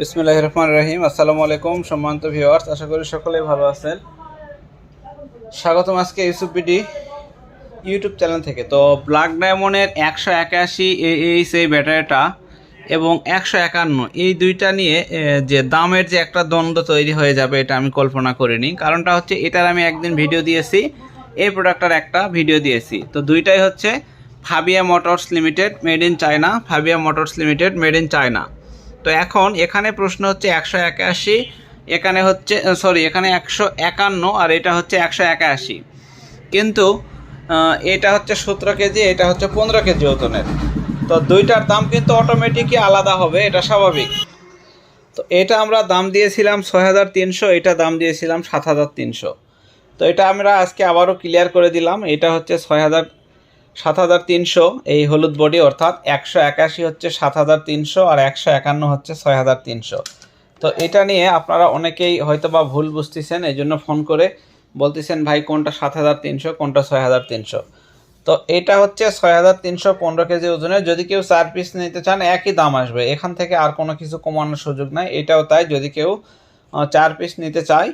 বিসমুল্লাহ রহমান রহিম। আসসালামু আলাইকুম, সম্মানিত ভিউয়ার্স আশা করি সকলেই ভালো আছেন। স্বাগতম আজকে ইউসুফ বিডি ইউটিউব চ্যানেল থেকে। তো ব্ল্যাক ডায়মন্ডের একশো একাশি এইচ এই ব্যাটারিটা এবং একশো একান্ন, এই দুইটা নিয়ে যে দামের যে একটা দ্বন্দ্ব তৈরি হয়ে যাবে, এটা আমি কল্পনা করিনি। কারণটা হচ্ছে, এটার আমি একদিন ভিডিও দিয়েছি, এই প্রোডাক্টটার একটা ভিডিও দিয়েছি। তো দুইটাই হচ্ছে Fabia Motors Limited made in China Fabia Motors Limited made in China তো এখন এখানে প্রশ্ন হচ্ছে একশো একাশি, এখানে হচ্ছে সরি এখানে একশো একান্ন আর এটা হচ্ছে একশো একাশি। কিন্তু এটা হচ্ছে সতেরো কেজি, এটা হচ্ছে পনেরো কেজি ওজনের। তো দুইটার দাম কিন্তু অটোমেটিকই আলাদা হবে, এটা স্বাভাবিক। তো এটা আমরা দাম দিয়েছিলাম ছয় হাজার তিনশো, এটা দাম দিয়েছিলাম সাত হাজার তিনশো। তো এটা আমরা আজকে আবারও ক্লিয়ার করে দিলাম, এটা হচ্ছে ছয় হাজার সাত হাজার তিনশো, এই হলুদ বডি অর্থাৎ একশো একাশি হচ্ছে সাত হাজার তিনশো আর একশো একান্ন হচ্ছে ছয় হাজার তিনশো। তো এটা নিয়ে আপনারা অনেকেই হয়তো বা ভুল বুঝতেছেন, এই জন্য ফোন করে বলতেছেন, ভাই, কোনটা সাত হাজার তিনশো, কোনটা ছয় হাজার তিনশো? তো এটা হচ্ছে ছয় হাজার তিনশো পনেরো কেজি ওজনের। যদি কেউ চার পিস নিতে চান, একই দাম আসবে। এখান থেকে আর কোনো কিছু কমানোর সুযোগ নাই। এটাও তাই, যদি কেউ চার পিস নিতে চায়,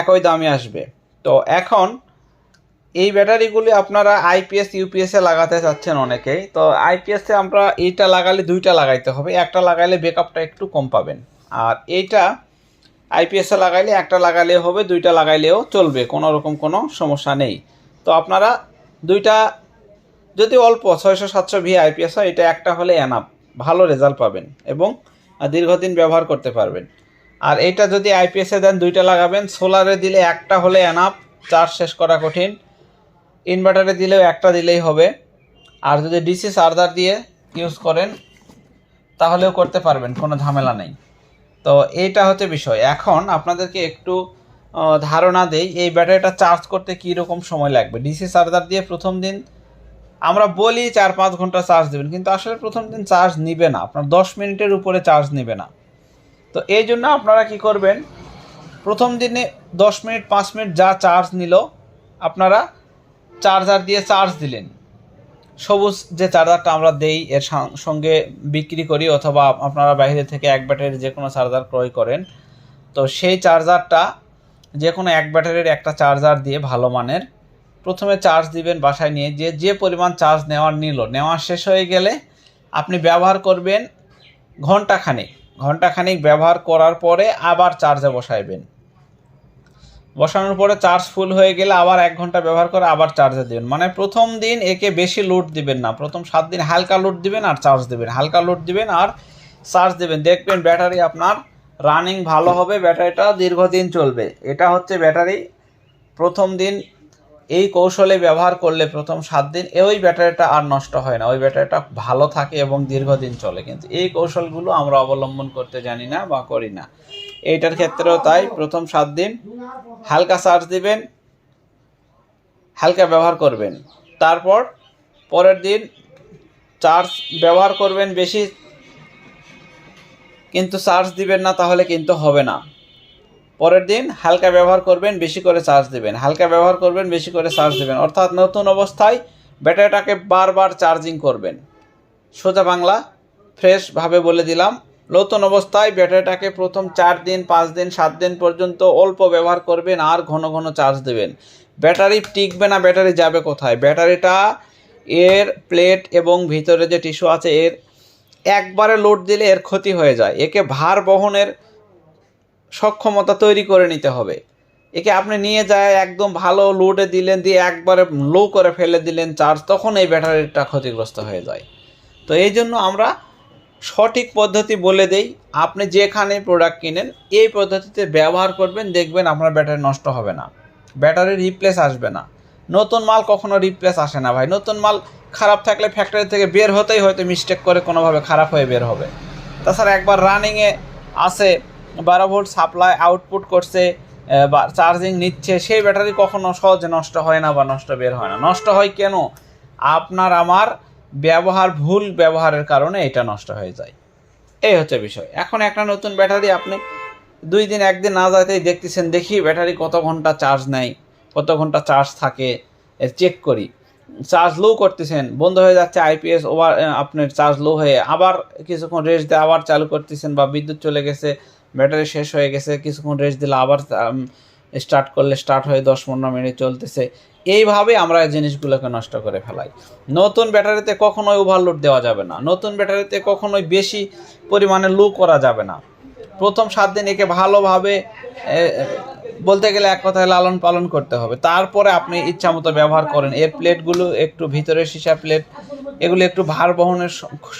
একই দামই আসবে। তো এখন এই ব্যাটারিগুলি আপনারা আইপিএস ইউপিএসে লাগাতে চাচ্ছেন অনেকেই। তো আইপিএসে আমরা এইটা লাগালে দুইটা লাগাইতে হবে। একটা লাগাইলে ব্যাকআপটা একটু কম পাবেন। আর এইটা আইপিএসে লাগাইলে একটা লাগালেও হবে, দুইটা লাগাইলেও চলবে। কোনো রকম কোনো সমস্যা নেই। তো আপনারা দুইটা, যদি অল্প, ছয়শো, সাতশো ভি আইপিএস হয়, এটা একটা হলে এনাপ ভালো রেজাল্ট পাবেন এবং দীর্ঘদিন ব্যবহার করতে পারবেন। আর এটা যদি আইপিএসে দেন, দুইটা লাগাবেন। সোলারে দিলে একটা হলে এনাপ চার্জ শেষ করা কঠিন। ইনভার্টারে দিলেও একটা দিলেই হবে। আর যদি ডিসি চার্জার দিয়ে ইউজ করেন, তাহলেও করতে পারবেন, কোনো ঝামেলা নেই। তো এইটা হচ্ছে বিষয়। এখন আপনাদেরকে একটু ধারণা দেই, এই ব্যাটারিটা চার্জ করতে কী রকম সময় লাগবে? ডিসি চার্জার দিয়ে প্রথম দিন, আমরা বলি চার পাঁচ ঘণ্টা চার্জ দেবেন, কিন্তু আসলে প্রথম দিন চার্জ নিবে না। আপনার দশ মিনিটের উপরে চার্জ নেবে না। তো এই জন্য আপনারা কি করবেন, প্রথম দিনে দশ মিনিট, পাঁচ মিনিট যা চার্জ নিল, আপনারা চার্জার দিয়ে চার্জ দিলেন। সবুজ যে চার্জারটা আমরা দেই, এর সঙ্গে বিক্রি করি অথবা আপনারা বাইরে থেকে এক ব্যাটারির যে কোনো চার্জার ক্রয় করেন, তো সেই চার্জারটা যে কোনো এক ব্যাটারির একটা চার্জার দিয়ে ভালো মানের, প্রথমে চার্জ দিবেন বাসায় নিয়ে, যে যে পরিমাণ চার্জ নেওয়ার নিল, নেওয়া শেষ হয়ে গেলে আপনি ব্যবহার করবেন ঘন্টাখানেক। ঘন্টাখানেক ব্যবহার করার পরে আবার চার্জে বসাইবেন। বসানোর পরে চার্জ ফুল হয়ে গেলে আবার এক ঘণ্টা ব্যবহার করে আবার চার্জে দিবেন। মানে প্রথম দিন একে বেশি লোড দিবেন না। প্রথম সাত দিন হালকা লোড দিবেন আর চার্জ দিবেন। হালকা লোড দিবেন আর চার্জ দিবেন। দেখবেন ব্যাটারি আপনার রানিং ভালো হবে ব্যাটারিটা দীর্ঘদিন চলবে। এটা হচ্ছে ব্যাটারি প্রথম দিন এই কৌশলে ব্যবহার করলে প্রথম সাত দিন ওই ব্যাটারিটা আর নষ্ট হয় না। ওই ব্যাটারিটা ভালো থাকে এবং দীর্ঘদিন চলে। কিন্তু এই কৌশলগুলো আমরা অবলম্বন করতে জানি না বা করি না। এইটার ক্ষেত্রেও তাই প্রথম সাত দিন হালকা চার্জ দিবেন, হালকা ব্যবহার করবেন। তারপর পরের দিন চার্জ ব্যবহার করবেন বেশি, কিন্তু চার্জ দিবেন না তাহলে কিন্তু হবে না। পরের দিন হালকা ব্যবহার করবেন, বেশি করে চার্জ দেবেন। হালকা ব্যবহার করবেন, বেশি করে চার্জ দেবেন। অর্থাৎ নতুন অবস্থায় ব্যাটারিটাকে বারবার চার্জিং করবেন। সোজা বাংলা ফ্রেশভাবে বলে দিলাম। নতুন অবস্থায় ব্যাটারিটাকে প্রথম চার দিন, পাঁচ দিন, সাত দিন পর্যন্ত অল্প ব্যবহার করবেন আর ঘন ঘন চার্জ দেবেন। ব্যাটারি টিকবে না, ব্যাটারি যাবে কোথায়? ব্যাটারিটা এর প্লেট এবং ভিতরে যে টিস্যু আছে, এর একবারে লোড দিলে এর ক্ষতি হয়ে যায়। একে ভার বহনের সক্ষমতা তৈরি করে নিতে হবে। একে আপনি নিয়ে যায়, একদম ভালো লোডে দিলেন, দিয়ে একবারে লো করে ফেলে দিলেন চার্জ, তখন এই ব্যাটারিটা ক্ষতিগ্রস্ত হয়ে যায়। তো এই জন্য আমরা সঠিক পদ্ধতি বলে দেই, আপনি যেখানে প্রোডাক্ট কিনেন, এই পদ্ধতিতে ব্যবহার করবেন, দেখবেন আপনার ব্যাটারি নষ্ট হবে না। ব্যাটারি রিপ্লেস আসবে না। নতুন মাল কখনো রিপ্লেস আসে না ভাই। নতুন মাল খারাপ থাকলে ফ্যাক্টরি থেকে বের হতেই হয়তো মিস্টেক করে কোনোভাবে খারাপ হয়ে বের হবে। তাছাড়া একবার রানিংয়ে আসে বারো ভোল্ট সাপ্লাই আউটপুট করছে বা চার্জিং নিচ্ছে, সেই ব্যাটারি কখনো সহজে নষ্ট হয় না বা নষ্ট বের হয় না। নষ্ট হয় কেন? আপনার, আমার ব্যবহার, ভুল ব্যবহারের কারণে এটা নষ্ট হয়ে যায়। এই হচ্ছে বিষয়। এখন একটা নতুন ব্যাটারি আপনি দুই দিন, একদিন না যাইতেই দেখতেছেন, দেখি ব্যাটারি কত ঘণ্টা চার্জ নেয়, কত ঘণ্টা চার্জ থাকে চেক করি। চার্জ লো করতেছেন, বন্ধ হয়ে যাচ্ছে আইপিএস ওভার আপনার চার্জ লো হয়ে আবার কিছুক্ষণ রেস্ট দিয়ে আবার চালু করতেছেন বা বিদ্যুৎ চলে গেছে, ব্যাটারি শেষ হয়ে গেছে, কিছুক্ষণ রেস্ট দিলে আবার স্টার্ট করলে স্টার্ট হয়ে দশ পনেরো মিনিট চলতেছে। এইভাবে আমরা এই জিনিসগুলোকে নষ্ট করে ফেলাই। নতুন ব্যাটারিতে কখনোই ওভারলোড দেওয়া যাবে না। নতুন ব্যাটারিতে কখনোই বেশি পরিমাণে লো করা যাবে না। প্রথম সাত দিন একে ভালোভাবে বলতে গেলে এক কথায় লালন পালন করতে হবে। তারপরে আপনি ইচ্ছা মতো ব্যবহার করেন। এর প্লেটগুলো একটু ভিতরে সীসা প্লেট, এগুলো একটু ভার বহনের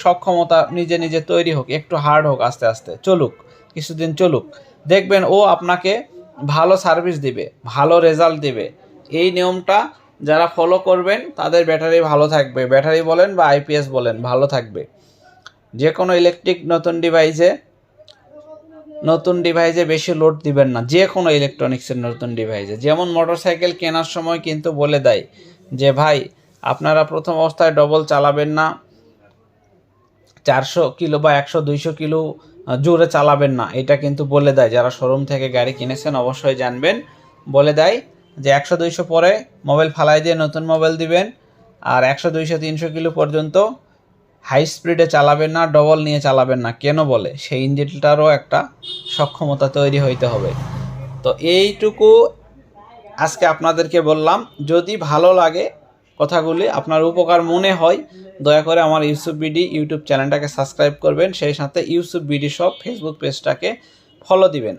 সক্ষমতা নিজে নিজে তৈরি হোক, একটু হার্ড হোক আস্তে আস্তে। চলুক, কিছুদিন চলুক। দেখবেন ও আপনাকে ভালো সার্ভিস দিবে, ভালো রেজাল্ট দিবে। এই নিয়মটা যারা ফলো করবেন, তাদের ব্যাটারি ভালো থাকবে। ব্যাটারি বলেন বা আইপিএস বলেন, ভালো থাকবে। যে কোনো ইলেকট্রিক নতুন ডিভাইসে নতুন ডিভাইসে বেশি লোড দিবেন না। যে কোনো ইলেকট্রনিক্সের নতুন ডিভাইসে যেমন মোটরসাইকেল কেনার সময় কিন্তু বলে দেয় যে, ভাই, আপনারা প্রথম অবস্থায় ডবল চালাবেন না। চারশো কিলো বা একশো, দুইশো কিলো জোরে চালাবেন না। এটা কিন্তু বলে দেয়। যারা শোরুম থেকে গাড়ি কিনেছেন, অবশ্যই জানবেন। বলে দেয় যে একশো দুইশো পরে মোবাইল ফালাই দিয়ে নতুন মোবাইল দিবেন, আর একশো দুইশো তিনশো কিলো পর্যন্ত হাই স্পিডে চালাবেন না ডবল নিয়ে চালাবেন না। কেন বলে? সেই ইঞ্জিনটারও একটা সক্ষমতা তৈরি হইতে হবে। তো এইটুকু আজকে আপনাদেরকে বললাম। যদি ভালো লাগে কথাগুলি, আপনার উপকার মনে হয়, দয়া করে আমার ইউসুফ বিডি ইউটিউব চ্যানেলটাকে সাবস্ক্রাইব করবেন। সেই সাথে ইউসুফ বিডি সব ফেসবুক পেজটাকে ফলো দিবেন।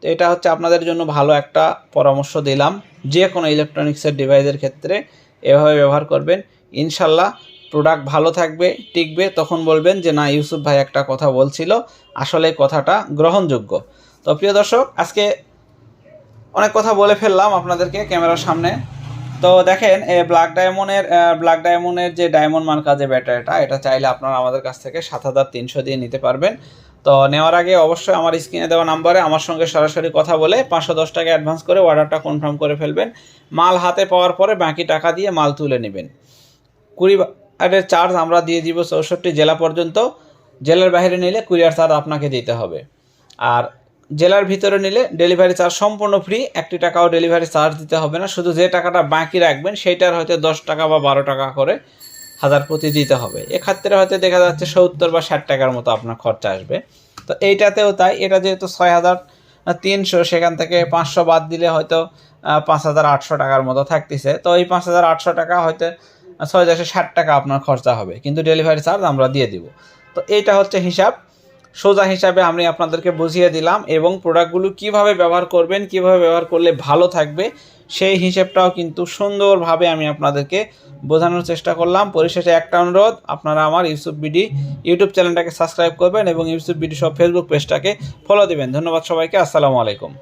তো এটা হচ্ছে আপনাদের জন্য ভালো একটা পরামর্শ দিলাম। যে কোনো ইলেকট্রনিক্সের ডিভাইসের ক্ষেত্রে এভাবে ব্যবহার করবেন। ইনশাল্লাহ প্রোডাক্ট ভালো থাকবে, টিকবে, তখন বলবেন যে, না, ইউসুফ ভাই একটা কথা বলছিল। আসলে কথাটা গ্রহণযোগ্য। তো প্রিয় দর্শক, আজকে অনেক কথা বলে ফেললাম আপনাদেরকে ক্যামেরার সামনে। তো দেখেন ব্ল্যাক ডায়মন্ডের ব্ল্যাক ডায়মন্ডের যে ডায়মন্ড মার্কা যে ব্যাটারিটা, এটা চাইলে আপনারা আমাদের কাছ থেকে সাত হাজার তিনশো দিয়ে নিতে পারবেন। তো নেওয়ার আগে অবশ্যই আমার স্ক্রিনে দেওয়া নাম্বারে আমার সঙ্গে সরাসরি কথা বলে পাঁচশো দশ টাকা অ্যাডভান্স করে অর্ডারটা কনফার্ম করে ফেলবেন। মাল হাতে পাওয়ার পরে বাকি টাকা দিয়ে মাল তুলে নেবেন। কুড়ি বারের চার্জ আমরা দিয়ে দিব চৌষট্টি জেলা পর্যন্ত। জেলার বাইরে নিলে কুরিয়ার চার্জ আপনাকে দিতে হবে। আর জেলার ভিতরে নিলে ডেলিভারি চার্জ সম্পূর্ণ ফ্রি একটি টাকাও ডেলিভারি চার্জ দিতে হবে না। শুধু যে টাকাটা বাকি রাখবেন, সেইটার হয়তো দশ টাকা বা বারো টাকা করে হাজার প্রতি দিতে হবে। এক্ষেত্রে হয়তো দেখা যাচ্ছে সত্তর বা ষাট টাকার মতো আপনার খরচা আসবে। তো এইটাতেও তাই, এটা যেহেতু ছয় হাজার তিনশো, সেখান থেকে পাঁচশো বাদ দিলে হয়তো পাঁচ হাজার আটশো টাকার মতো থাকতেছে। তো এই পাঁচ হাজার আটশো টাকা হয়তো ছয় হাজার ষাট টাকা আপনার খরচা হবে। কিন্তু ডেলিভারি চার্জ আমরা দিয়ে দিব। তো এইটা হচ্ছে হিসাব। সোজা হিসাবে আমি আপনাদেরকে বুঝিয়ে দিলাম এবং প্রোডাক্টগুলো কীভাবে ব্যবহার করবেন, কীভাবে ব্যবহার করলে ভালো থাকবে, সেই হিসেবটাও কিন্তু সুন্দরভাবে আমি আপনাদেরকে বোঝানোর চেষ্টা করলাম। পরিশেষে একটা অনুরোধ, আপনারা আমার ইউসুফ বিডি ইউটিউব চ্যানেলটাকে সাবস্ক্রাইব করবেন এবং ইউসুফ বিডি সব ফেসবুক পেজটাকে ফলো দেবেন। ধন্যবাদ সবাইকে, আসসালামু আলাইকুম।